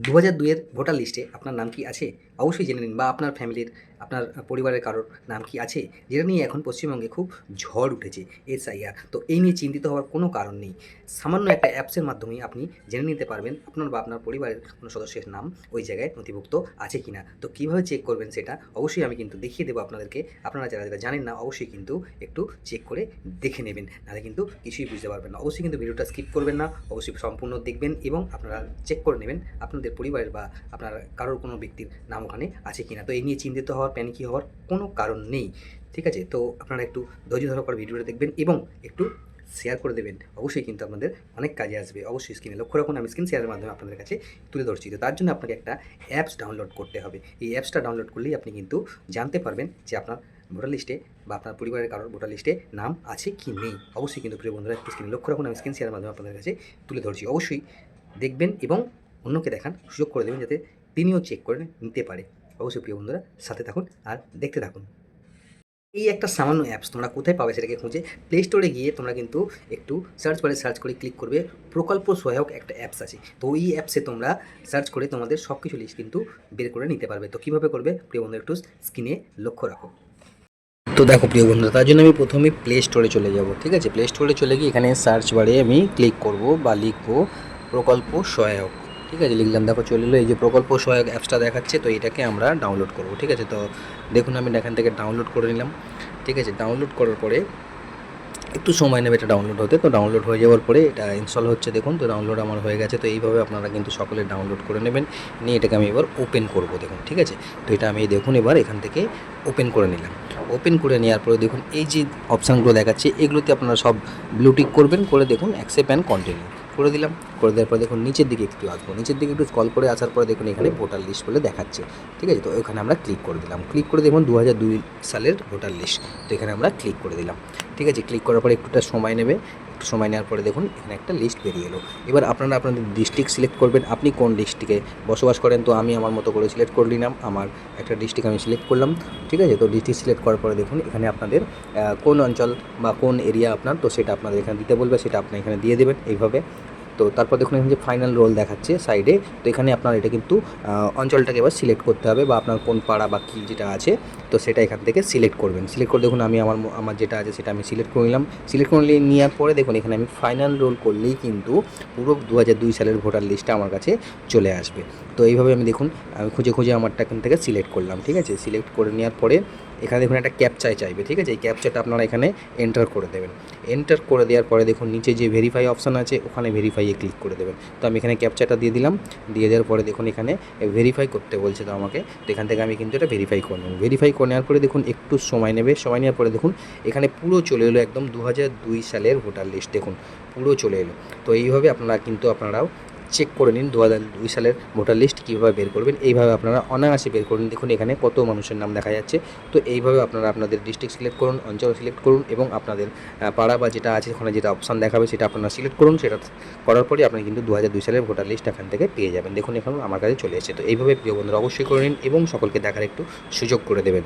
দু হাজার দুইয়ের ভোটার লিস্টে আপনার নাম কি আছে? অবশ্যই জেনে নিন বা আপনার ফ্যামিলির আপনার পরিবারের কারোর নাম কি আছে? যেটা নিয়ে এখন পশ্চিমবঙ্গে খুব ঝড় উঠেছে, এসআইআর। তো এই নিয়ে চিন্তিত হওয়ার কোনো কারণ নেই। সামান্য একটা অ্যাপসের মাধ্যমে আপনি জেনে নিতে পারবেন আপনার বা আপনার পরিবারের কোনো সদস্যের নাম ওই জায়গায় নথিভুক্ত আছে কি না তো কীভাবে চেক করবেন সেটা অবশ্যই আমি কিন্তু দেখিয়ে দেবো আপনাদেরকে। আপনারা যারা যারা জানেন না, অবশ্যই কিন্তু একটু চেক করে দেখে নেবেন। নাহলে কিন্তু কিছুই বুঝতে পারবেন না। অবশ্যই কিন্তু ভিডিওটা স্কিপ করবেন না। অবশ্যই সম্পূর্ণ দেখবেন এবং আপনারা চেক করে নেবেন আপনাদের পরিবারের বা আপনার কারোর কোনো ব্যক্তির নাম ওখানে আছে কি না তো এই নিয়ে চিন্তিত হওয়ার প্যানিকি হওয়ার কোনো কারণ নেই। ঠিক আছে? তো আপনারা একটু ধৈর্য ধরার পর ভিডিওটা দেখবেন এবং একটু শেয়ার করে দেবেন। অবশ্যই কিন্তু আপনাদের অনেক কাজে আসবে। অবশ্যই স্ক্রিনে লক্ষ্য রাখুন, আমি স্ক্রিন শেয়ারের মাধ্যমে আপনাদের কাছে তুলে ধরছি। তো তার জন্য আপনাকে একটা অ্যাপস ডাউনলোড করতে হবে। এই অ্যাপসটা ডাউনলোড করলেই আপনি কিন্তু জানতে পারবেন যে আপনার ভোটার লিস্টে বা আপনার পরিবারের কারোর ভোটার লিস্টে নাম আছে কি নেই। অবশ্যই কিন্তু প্রিয় বন্ধুরা, একটু স্ক্রিনে লক্ষ্য রাখুন, আমি স্ক্রিন শেয়ারের মাধ্যমে আপনাদের কাছে তুলে ধরছি। অবশ্যই দেখবেন এবং অন্যকে দেখান সুযোগ করে দেবেন যাতে তিনিও চেক করে নিতে পারে। অবশ্যই প্রিয় বন্ধুরা, সাথে থাকুন আর দেখতে থাকুন। এই একটা সামান্য অ্যাপস তোমরা কোথায় পাবে সেটাকে খুঁজে প্লে স্টোরে গিয়ে তোমরা কিন্তু একটু সার্চ করে সার্চ করে ক্লিক করবে, প্রকল্প সহায়ক একটা অ্যাপস আছে। তো এই অ্যাপসে তোমরা সার্চ করে তোমাদের সব কিছু লিস্ট কিন্তু বের করে নিতে পারবে। তো কীভাবে করবে? প্রিয় বন্ধু একটু স্ক্রিনে লক্ষ্য রাখো। তো দেখো প্রিয় বন্ধুরা, তার জন্য আমি প্রথমে প্লে স্টোরে চলে যাব, ঠিক আছে? প্লে স্টোরে চলে গিয়ে এখানে সার্চ বারে আমি ক্লিক করব বা লিখব প্রকল্প সহায়ক। ঠিক আছে, লিখলাম। দেখো, চলে এলো এই যে প্রকল্প সহায়ক অ্যাপসটা দেখাচ্ছে, তো এটাকে আমরা ডাউনলোড করব, ঠিক আছে? তো দেখুন, আমি এখান থেকে ডাউনলোড করে নিলাম, ঠিক আছে? ডাউনলোড করার পরে একটু সময় নেবে এটা ডাউনলোড হতে, তো ডাউনলোড হয়ে যাওয়ার পরে এটা ইনস্টল হচ্ছে, দেখুন। তো ডাউনলোড আমার হয়ে গেছে, তো এইভাবে আপনারা কিন্তু সকলে ডাউনলোড করে নেবেন। নিয়ে এটাকে আমি এবার ওপেন করব, দেখুন, ঠিক আছে? তো এটা আমি দেখুন, এবার এখান থেকে ওপেন করে নিলাম। ওপেন করে নেওয়ার পরে দেখুন, এই যে অপশানগুলো দেখাচ্ছে, এগুলোতে আপনারা সব ব্লুটিক করবেন, করে দেখুন অ্যাকসেপ্ট অ্যান্ড কন্টিনিউ করে দিলাম। করে দেওয়ার পরে দেখুন নিচের দিকে একটু আসব নিচের দিকে একটু স্কল করে আসার পরে দেখুন এখানে ভোটার লিস্ট বলে দেখাচ্ছে। ঠিক আছে? তো ওখানে আমরা ক্লিক করে দিলাম। ক্লিক করে দেখুন দু হাজার দুই সালের ভোটার লিস্ট তো এখানে আমরা ক্লিক করে দিলাম। ঠিক আছে? ক্লিক করার পরে একটুটা সময় নেবে। একটু সময় নেওয়ার পরে দেখুন, এখানে একটা লিস্ট বেরিয়ে এলো। এবার আপনারা আপনাদের ডিস্ট্রিক্ট সিলেক্ট করবেন। আপনি কোন ডিস্ট্রিক্টে বসবাস করেন? তো আমি আমার মতো করে সিলেক্ট করে নিলাম। আমার একটা ডিস্ট্রিক্ট আমি সিলেক্ট করলাম। ঠিক আছে? তো ডিস্ট্রিক্ট সিলেক্ট করার পরে দেখুন, এখানে আপনাদের কোন অঞ্চল বা কোন এরিয়া আপনার, তো সেটা আপনাদের এখানে দিতে বলবে, সেটা আপনি এখানে দিয়ে দেবেন। এইভাবে তো তারপর দেখুন এখানে যে ফাইনাল রোল দেখাচ্ছে সাইডে তো এখানে আপনার এটা কিন্তু অঞ্চলটাকে এবার সিলেক্ট করতে হবে বা আপনার কোন পাড়া বা কী যেটা আছে, তো সেটা এখান থেকে সিলেক্ট করবেন। সিলেক্ট করে দেখুন আমি আমার আমার যেটা আছে সেটা আমি সিলেক্ট করে নিলাম। সিলেক্ট করে নেওয়ার পরে দেখুন এখানে আমি ফাইনাল রোল করলেই কিন্তু পুরো দু হাজার দুই সালের ভোটার লিস্টটা আমার কাছে চলে আসবে। তো এইভাবে আমি দেখুন, আমি খুঁজে খুঁজে আমারটা এখান থেকে সিলেক্ট করলাম, ঠিক আছে? সিলেক্ট করে নেওয়ার পরে এখানে দেখুন একটা ক্যাপচাই চাইবে, ঠিক আছে? এই ক্যাপচাটা আপনারা এখানে এন্টার করে দেবেন। এন্টার করে দেওয়ার পরে দেখুন নিচে যে ভেরিফাই অপশান আছে, ওখানে ভেরিফাইয়ে ক্লিক করে দেবেন। তো আমি এখানে ক্যাপচাটা দিয়ে দিলাম, দিয়ে দেওয়ার পরে দেখুন এখানে ভেরিফাই করতে বলছে তো আমাকে, তো এখান থেকে আমি কিন্তু এটা ভেরিফাই করে নেব। ভেরিফাই করে নেওয়ার পরে দেখুন একটু সময় নেবে, সময় নেওয়ার পরে দেখুন এখানে পুরো চলে এলো একদম দু সালের ভোটার লিস্ট দেখুন, পুরো চলে এলো। তো এইভাবে আপনারা কিন্তু, আপনারাও চেক করে নিন দু হাজার দুই সালের ভোটার লিস্ট কীভাবে বের করবেন। এইভাবে আপনারা অনায়াসে বের করুন। দেখুন, এখানে কত মানুষের নাম দেখা যাচ্ছে। তো এইভাবে আপনারা আপনাদের ডিস্ট্রিক্ট সিলেক্ট করুন, অঞ্চল সিলেক্ট করুন এবং আপনাদের পাড়া বা যেটা আছে, ওখানে যেটা অপশান দেখাবে, সেটা আপনারা সিলেক্ট করুন। সেটা করার পরে আপনি কিন্তু দু হাজার দুই সালের ভোটার লিস্ট এখান থেকে পেয়ে যাবেন। দেখুন, এখন আমার কাছে চলে এসেছে। তো এইভাবে প্রিয় বন্ধুরা অবশ্যই করে নিন এবং সকলকে দেখার একটু সুযোগ করে দেবেন।